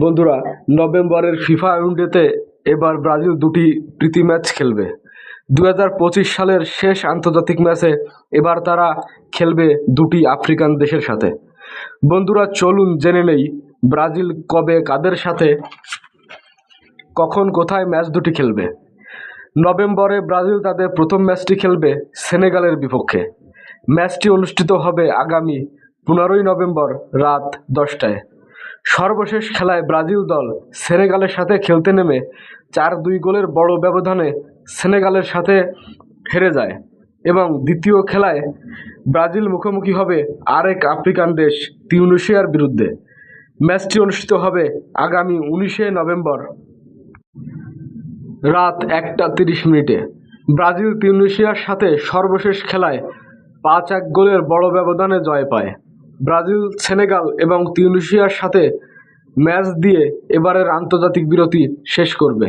বন্ধুরা, নভেম্বরের ফিফা উইন্ডোতে এবার ব্রাজিল দুটি প্রীতি ম্যাচ খেলবে। দু হাজার পঁচিশ সালের শেষ আন্তর্জাতিক ম্যাচে এবার তারা খেলবে দুটি আফ্রিকান দেশের সাথে। বন্ধুরা, চলুন জেনে নেই ব্রাজিল কবে কাদের সাথে, কখন, কোথায় ম্যাচ দুটি খেলবে। নভেম্বরে ব্রাজিল তাদের প্রথম ম্যাচটি খেলবে সেনেগালের বিপক্ষে। ম্যাচটি অনুষ্ঠিত হবে আগামী পনেরোই নভেম্বর রাত দশটায়। সর্বশেষ খেলায় ব্রাজিল দল সেনেগালের সাথে খেলতে নেমে চার দুই গোলের বড় ব্যবধানে সেনেগালের সাথে হেরে যায়। এবং দ্বিতীয় খেলায় ব্রাজিল মুখোমুখি হবে আরেক আফ্রিকান দেশ তিউনিশিয়ার বিরুদ্ধে। ম্যাচটি অনুষ্ঠিত হবে আগামী উনিশে নভেম্বর রাত একটা তিরিশ মিনিটে। ব্রাজিল তিউনিশিয়ার সাথে সর্বশেষ খেলায় পাঁচ এক গোলের বড় ব্যবধানে জয় পায়। ব্রাজিল সেনেগাল এবং তিউনিশিয়ার সাথে ম্যাচ দিয়ে এবারের আন্তর্জাতিক বিরতি শেষ করবে।